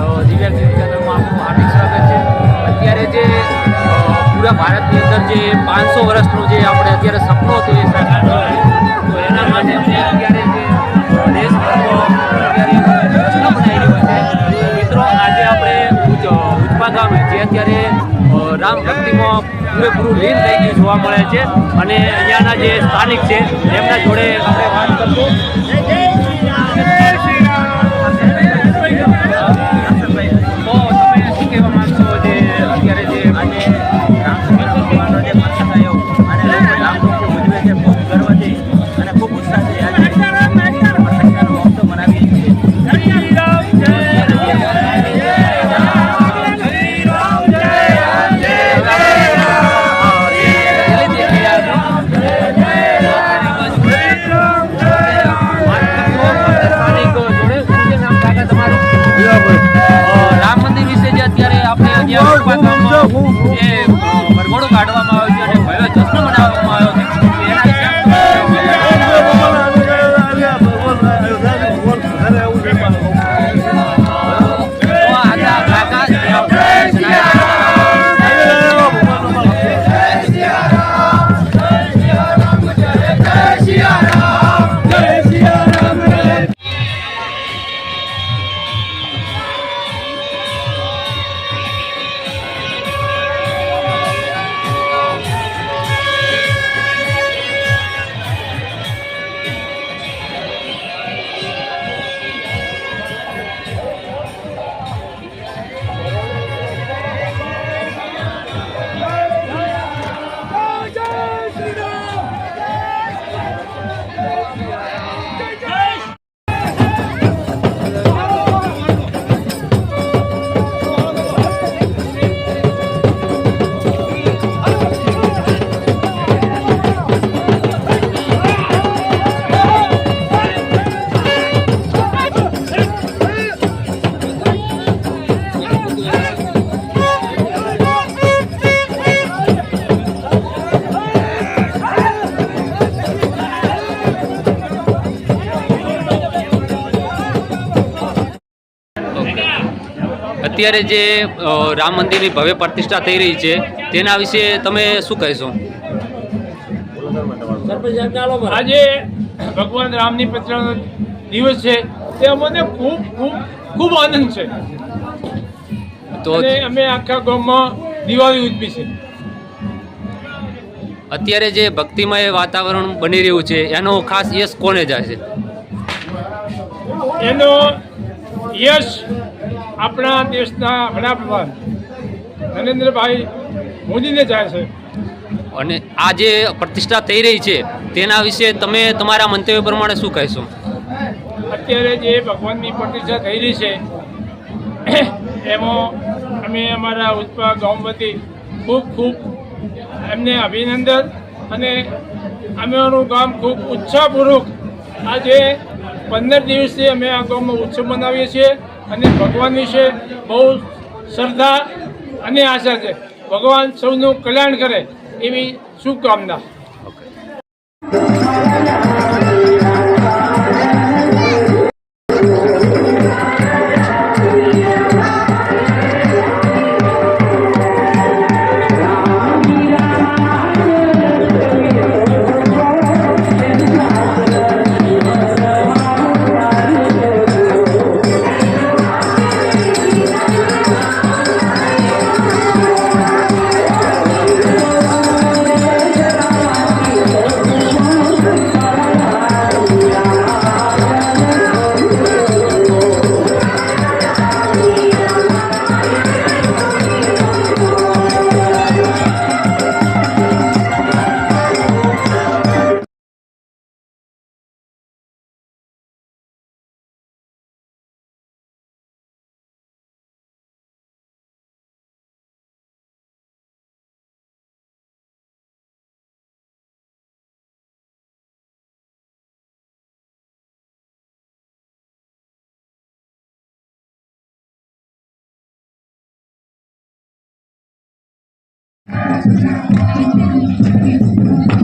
તો દિવ્યાંગ ચેનલમાં આપનું હાર્દિક સ્વાગત છે. અત્યારે જે પૂરા ભારતની અંદર જે પાંચસો વર્ષનું જે આપણે અત્યારે સપનું હતું એ સાકાર તો એના માટે અમે અત્યારે જે દેશભરનો અત્યારે મિત્રો, આજે આપણે ઉચ ઉચપા ગામે જે અત્યારે રામ ભક્તિમાં પૂરેપૂરું લીન થઈ ગયું જોવા મળે છે. અને અહીંયાના જે સ્થાનિક છે એમના જોડે આપણે અત્યારે જે રામ મંદિરની ભવ્ય પ્રતિષ્ઠા થઈ રહી છે તેના વિશે તમે શું કહેશો? આજે ભગવાન રામની પ્રતિષ્ઠાનો દિવસ છે તે અમને ખૂબ ખૂબ ખૂબ આનંદ છે. તો અમે આખા ગામમાં દિવાળી ઉજવી છે. અત્યારે જે ભક્તિમય વાતાવરણ બની રહ્યું છે એનો ખાસ યશ કોને જાય છે? એનો યશ આપણા દેશના વડાપ્રધાન નરેન્દ્રભાઈ મોદીને જાય છે. અને આ જે પ્રતિષ્ઠા થઈ રહી છે તેના વિશે તમે તમારા મંતવ્ય પ્રમાણે શું કહેશો? અત્યારે જે ભગવાનની પ્રતિષ્ઠા થઈ રહી છે એમાં અમે અમારા ઉત્પા ગૌમતી ખૂબ ખૂબ એમને અભિનંદન અને અમારું ગામ ખૂબ ઉત્સાહપૂર્વક આજે પંદર દિવસથી અમે આ ગામમાં ઉત્સવ મનાવીએ છીએ અને ભગવાન વિશે બહુ શ્રદ્ધા અને આશા છે. ભગવાન સૌનું કલ્યાણ કરે એવી શુભકામના. Thank you.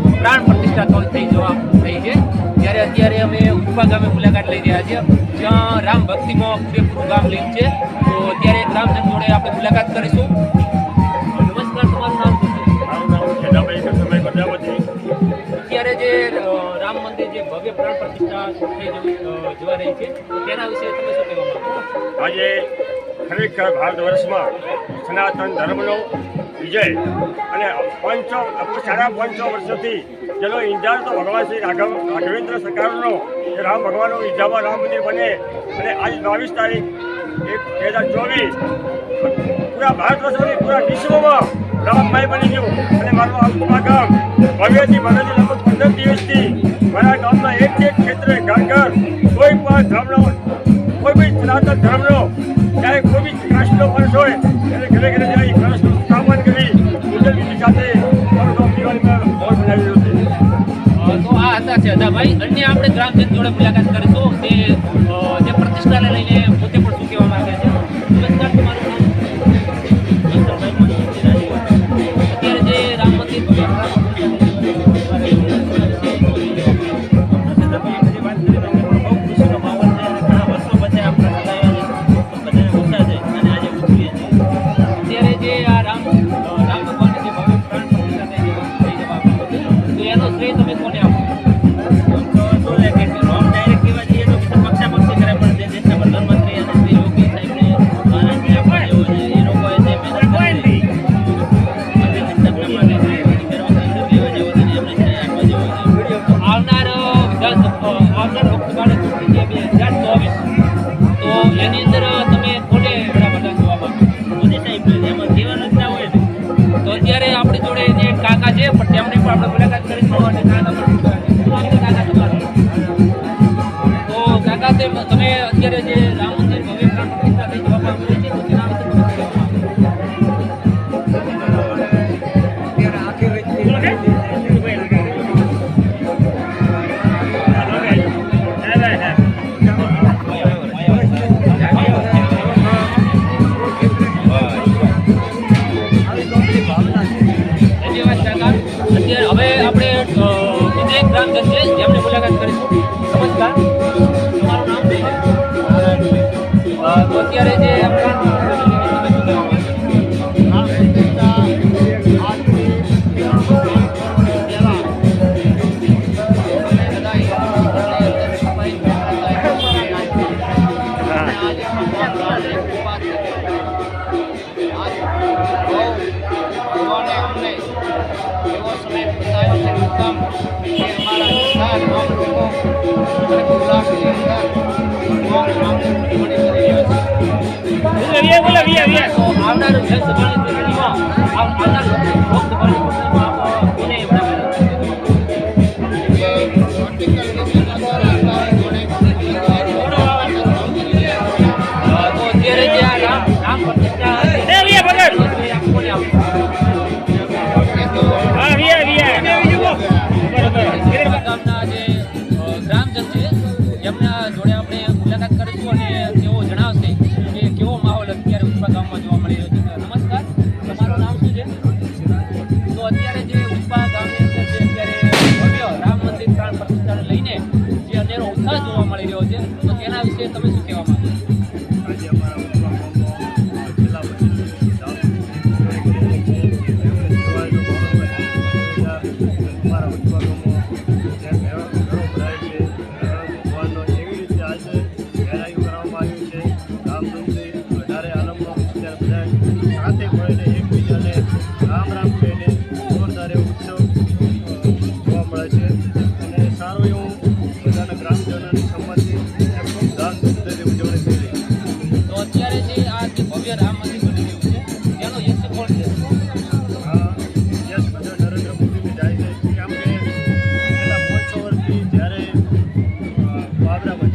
પ્રાણ પ્રતિષ્ઠા થઈ જવા થઈ છે. ત્યારે અત્યારે અમે ઉત્પા ગામે મુલાકાત લઈ રહ્યા છીએ. જ્યાં રામ ભક્તિમાં પૂરેપૂરું ગામ લીન છે. તો અત્યારે ગ્રામજન જોડે આપણે મુલાકાત કરીશું. નમસ્કાર તમારું નામ અત્યારે જે રામ મંદિર જે ભવ્ય પ્રાણ પ્રતિષ્ઠા થઈ જોવા રહી છે તેના વિશે તમે શું કહેવા માંગો આજે ખરેખર ભારત વર્ષમાં સનાતન ધર્મનો વિજય. અને પંચો સાડા પંચો વર્ષોથી જેનો ઇંજાર તો ભગવાન શ્રી રાઘવ, રાઘવેન્દ્ર સરકારનો રામ ભગવાનનો ઇજામાં રામ મંદિર બને. અને આજ બાવીસ તારીખ, એક બે હજાર ચોવીસ, પૂરા ભારત વર્ષોની પૂરા વિશ્વમાં રામભાઈ બની ગયું. અને મારું આ ઉપમા ગામ, ભવ્યથી ભવ્યથી લગભગ પંદર દિવસથી મારા ગામના એક એક ક્ષેત્રે, ઘર ઘર, કોઈ પણ ધર્મનો કોઈ બી સનાતન ધર્મનો તો છે. અદાભાઈ અન્ય આપણે ગ્રામજન જોડે મુલાકાત કરીશું. તે પ્રતિષ્ઠાને લઈને વિધાનસભા આવનાર લોકસભાની આવનાર વિધાનસભાની ચૂંટણીમાં આવ- આવનાર લોકસભાની ચૂંટણીમાં આપ કોને વડાપ્રધાન મેળો મેળો ભરાય છે મેળો ભગવાનનો એવી રીતે આજે ઘેરાયું કરવામાં આવ્યું છે રામધૂમથી જાય છે